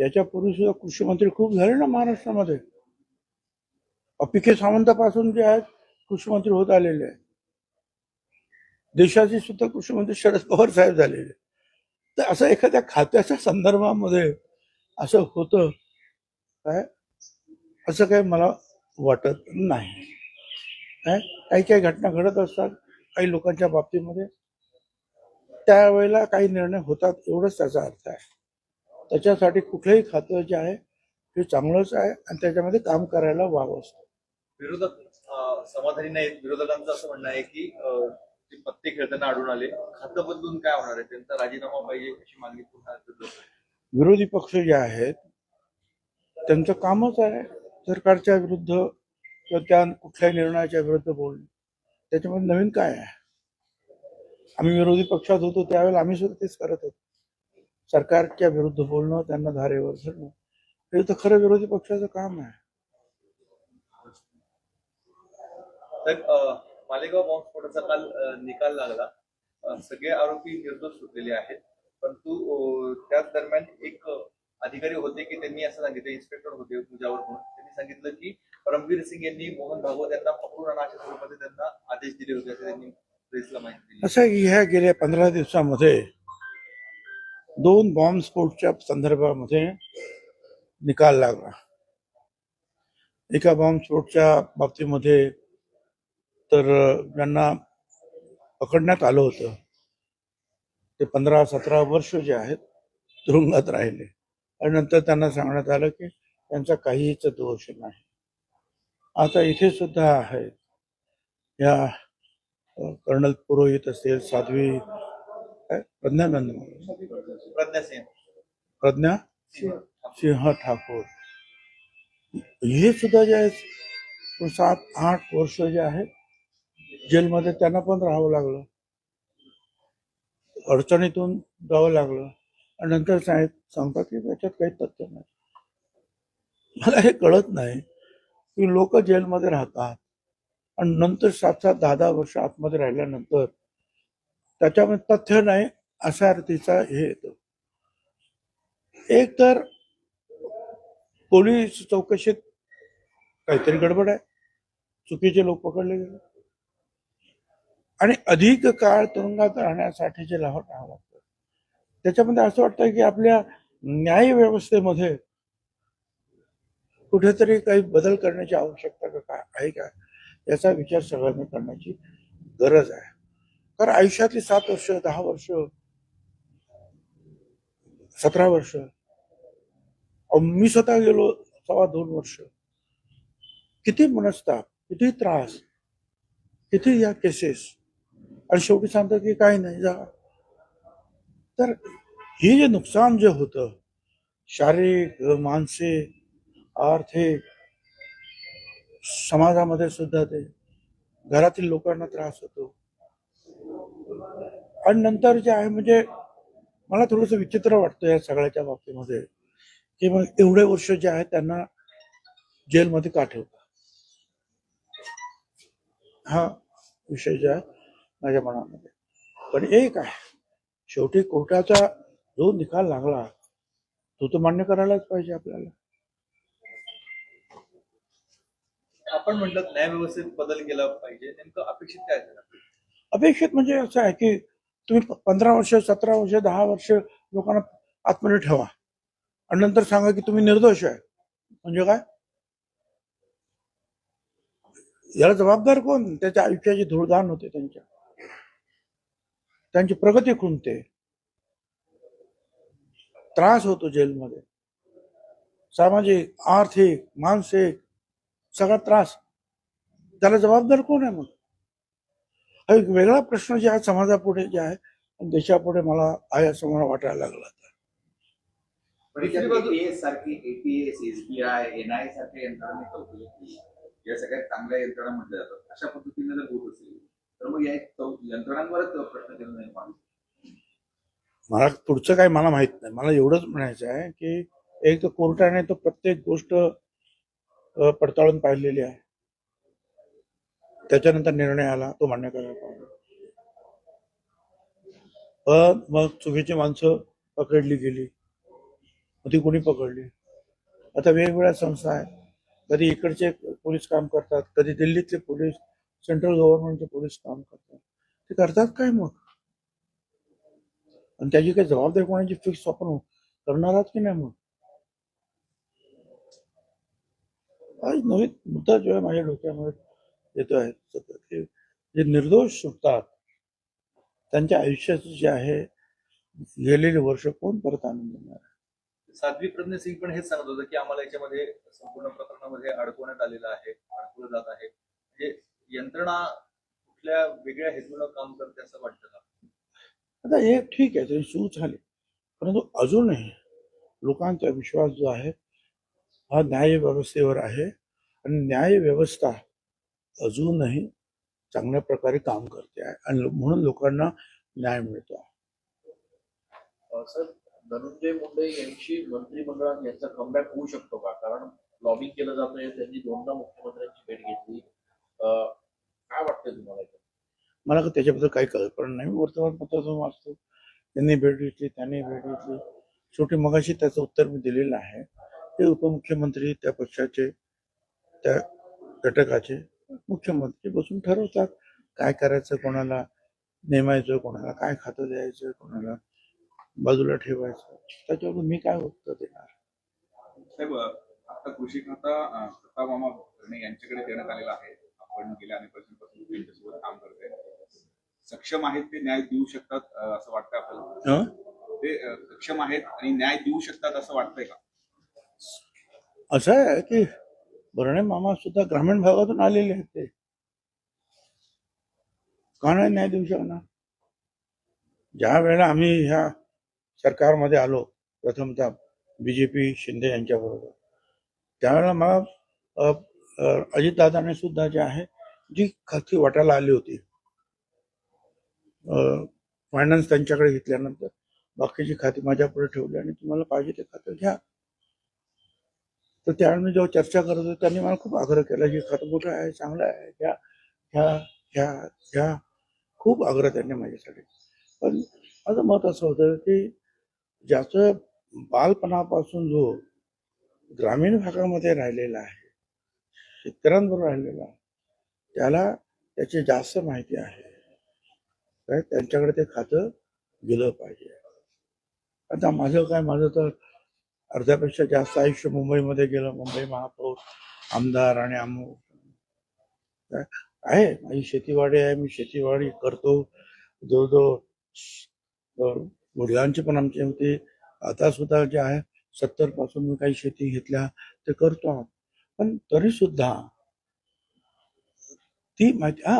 याच्यापूर्वी सुद्धा कृषी मंत्री खूप झाले ना महाराष्ट्रामध्ये. पिके सावंतापासून जे आहेत कृषी मंत्री होत आलेले आहेत. देशाचे सुद्धा कृषी मंत्री शरद पवार साहेब झालेले तर असं एखाद्या खात्याच्या संदर्भामध्ये असं होतं काय? असं काही मला वाटत नाही. काय? काही काही घटना घडत असतात काही लोकांच्या बाबतीमध्ये. त्यावेळेला काही निर्णय होतात एवढंच त्याचा अर्थ आहे. त्याच्यासाठी कुठलंही खातं जे आहे ते चांगलंच आहे आणि त्याच्यामध्ये काम करायला वाव असतं. विरोधक समाधानी नाहीत. विरोधकांचं असं म्हणणं आहे की ते पत्ते खेळताना आढळून आले खातं बदलून काय होणार आहे? त्यांचा राजीनामा पाहिजे अशी मागणी पुन्हा. विरोधी पक्ष जे आहेत त्यांचं कामच आहे सरकारच्या विरुद्ध किंवा त्या कुठल्याही निर्णयाच्या विरुद्ध बोलणं. त्याच्यामध्ये नवीन काय आहे? आम्ही विरोधी पक्षात होतो त्यावेळेला आम्ही सुद्धा तेच करत होतो. सरकारच्या विरुद्ध बोलणं त्यांना धारेवर धरणं. हे तर खरं विरोधी पक्षाचं काम आहे. मालेगाव बॉम्बस्फोटाचा काल निकाल लागला. सगळे आरोपी निर्दोष सुटलेले आहेत. परंतु त्याच दरम्यान एक अधिकारी होते की त्यांनी असं सांगितलं इन्स्पेक्टर होते मुजावर म्हणून. त्यांनी सांगितलं की परमवीर सिंग यांनी मोहन भागवत यांना पकडून आणा अशा स्वरूपाचे त्यांना आदेश दिले होते असं त्यांनी प्रेसला माहिती दिली. असं ह्या गेल्या पंधरा दिवसामध्ये दोन बॉम्बस्फोटच्या संदर्भामध्ये निकाल लागला. एका बॉम्बस्फोटच्या बाबतीमध्ये तर ज्यांना पकडण्यात आलं होतं ते पंधरा सतरा वर्ष जे आहेत तुरुंगात राहिले. आणि नंतर त्यांना सांगण्यात आलं की त्यांचा काहीच दोष नाही. आता इथे सुद्धा आहेत. या कर्नल पुरोहित असेल साध्वी काय? प्रज्ञा सिंह। ठाकूर। हे सुद्धा जे आहेत सात आठ वर्ष जे आहेत जेलमध्ये त्यांना पण राहावं लागलं. अडचणीतून जावं लागलं. आणि नंतर साहेब सांगतात की त्याच्यात काही तथ्य नाही. मला हे कळत नाही की लोक जेलमध्ये राहतात. आणि नंतर सात सात दहा दहा वर्ष आतमध्ये राहिल्यानंतर त्याच्यामध्ये तथ्य नाही अशा अर्थीचा हे येतो. एक तर पोलीस चौकशीत काहीतरी गडबड आहे. चुकीचे लोक पकडले गेले. आणि अधिक काळ तुरुंगात राहण्यासाठी जे लावत राहावं लागतं. त्याच्यामध्ये असं वाटतं की आपल्या न्याय व्यवस्थेमध्ये कुठेतरी काही बदल करण्याची आवश्यकता का काय आहे का? याचा विचार सगळ्यांनी करण्याची गरज आहे. कारण आयुष्यातली सात वर्ष दहा वर्ष सतरा वर्ष मी स्वतः गेलो सव्वा दोन वर्ष. किती मनस्ताप किती त्रास किती या केसेस आणि शेवटी सांगतो की काही नाही जा. तर हे जे नुकसान जे होतं शारीरिक मानसिक आर्थिक समाजामध्ये सुद्धा ते घरातील लोकांना त्रास होतो. आणि नंतर जे आहे म्हणजे मला थोडस विचित्र वाटतं या सगळ्याच्या बाबतीमध्ये. की मग एवढे वर्ष जे आहेत त्यांना जेलमध्ये का ठेवतात हा विषय जे आहे माझ्या मनामध्ये. पण एक आहे शेवटी कोर्टाचा जो निकाल लागला तो तर मान्य करायलाच पाहिजे आपल्याला. आपण म्हटलं न्याय व्यवस्थेत बदल केला पाहिजे नेमकं अपेक्षित काय अपेक्षित म्हणजे असं आहे की तुम्ही पंधरा वर्ष सतरा वर्ष दहा वर्ष लोकांना आतमध्ये ठेवा. आणि नंतर सांगा की तुम्ही निर्दोष आहे. म्हणजे काय? याला जबाबदार कोण? त्याच्या आयुष्याची धूळदान होते त्यांच्या. त्यांची प्रगती खुंटते. त्रास होतो जेलमध्ये. सामाजिक आर्थिक मानसिक सगळा त्रास. त्याला जबाबदार कोण आहे मग? हा एक वेगळा प्रश्न जे आहे समाजापुढे जे आहे देशापुढे मला आहे असं मला वाटायला लागला. दुसरी बाजू- एटीएस सारखी एटीएस एसबीआय एनआय सारख्या यंत्रणांनी चौकशी केली या सगळ्यात चांगल्या यंत्रणा म्हटल्या जातात. अशा पद्धतीने जर होत असेल तर मग या यंत्रणांवरच प्रश्न केला नाही माणूस. मला पुढचं काय मला माहीत नाही. मला एवढंच म्हणायचं आहे की एक तर कोर्टाने तर प्रत्येक गोष्ट पडताळून पाहिलेली आहे. त्याच्यानंतर निर्णय आला तो मान्य करायला पाहिजे. पण मग चुकीची माणसं पकडली गेली. मग ती कोणी पकडली? आता वेगवेगळ्या संस्था आहेत. कधी इकडचे पोलीस काम करतात कधी दिल्लीतले पोलीस सेंट्रल गव्हर्नमेंटचे पोलीस काम करतात. ते करतात काय मग? आणि त्याची काही जबाबदारी कोणाची फिक्स आपण करणार आहात की नाही मग? आज नवीन मुद्दा जो आहे माझ्या डोक्यामध्ये येतो आहे सतत जे निर्दोष सुटतात त्यांच्या आयुष्याचं जे आहे गेलेले वर्ष कोण परत आणून देणार आहे? साध्वी प्रज्ञा सिंग पण हेच सांगत होतं की आम्हाला याच्यामध्ये संपूर्ण प्रकरणामध्ये अडकवण्यात आलेलं आहे अडकवलं जात आहे. म्हणजे यंत्रणा कुठल्या वेगळ्या हेतूनं काम करते असं वाटतं का? आता हे ठीक आहे तरी सुरू झाले. परंतु अजूनही लोकांचा विश्वास जो आहे हा न्याय व्यवस्थेवर आहे आणि न्याय व्यवस्था अजूनही चांगल्या प्रकारे काम करते आहे आणि म्हणून लोकांना न्याय मिळतो आहे. सर धनंजय मुंडे यांची मंत्रिमंडळात यांचा कमबॅक होऊ शकतो का? कारण लॉबिंग केलं जातंय त्यांनी दोनदा मुख्यमंत्र्यांची भेट घेतली. काय वाटतंय तुम्हाला मला का त्याच्याबद्दल काही कल्पना नाही. मी जो वाचतो. त्यांनी भेट घेतली त्यांनी भेट घेतली. शेवटी मगाशी त्याचं उत्तर मी दिलेलं आहे. ते उपमुख्यमंत्री त्या पक्षाचे त्या घटकाचे मुख्यमंत्री बसून ठरवतात. काय करायचं कोणाला? नेमायचं कोणाला? काय खातं द्यायचं कोणाला? बाजूला ठेवायचं. त्याच्यावर मी काय उत्तर देणार? साहेब आता कृषी खाता मामा भरणे यांच्याकडे देण्यात आलेला आहे. आपण गेल्या अनेक वर्षांपासून त्यांच्यासोबत काम करतोय. सक्षम आहेत ते न्याय देऊ शकतात असं वाटतं आपल्याला? हं? ते सक्षम आहेत आणि न्याय देऊ शकतात असं वाटतंय का? असं आहे की भरणे मामा सुद्धा ग्रामीण भागातून आलेले आहेत ते. का नाही न्याय देऊ शकणार? ज्या वेळेला आम्ही ह्या सरकारमध्ये आलो प्रथमतः बी जे पी शिंदे यांच्याबरोबर. त्यावेळेला मला अजितदादाने सुद्धा जे आहे जी खाती वाटायला आली होती फायनान्स त्यांच्याकडे घेतल्यानंतर बाकीची खाती माझ्यापुढे ठेवली आणि तुम्हाला पाहिजे ते खातं घ्या. तर त्यावेळी मी जेव्हा चर्चा करत होतो त्यांनी मला खूप आग्रह केला की खातं मोठं आहे? चांगलं आहे? घ्या घ्या घ्या घ्या. खूप आग्रह त्यांनी माझ्यासाठी. पण माझं मत असं होतं की ज्याचं बालपणापासून जो ग्रामीण भागामध्ये राहिलेला आहे शेतकऱ्यांबरोबर राहिलेला आहे त्याला त्याची जास्त माहिती आहे. काय त्यांच्याकडे ते खातं गेलं पाहिजे. आता माझं काय माझं तर अर्ध्यापेक्षा जास्त आयुष्य मुंबईमध्ये गेलं. मुंबई महापौर आमदार आणि अमुक काय आहे माझी शेतीवाडी आहे मी शेतीवाडी करतो. जवळजवळ वडिलांचे पण आमचे होते. आता सुद्धा जे आहे सत्तरपासून मी काही शेती घेतल्या ते करतो आहोत. पण तरी सुद्धा ती माहिती हा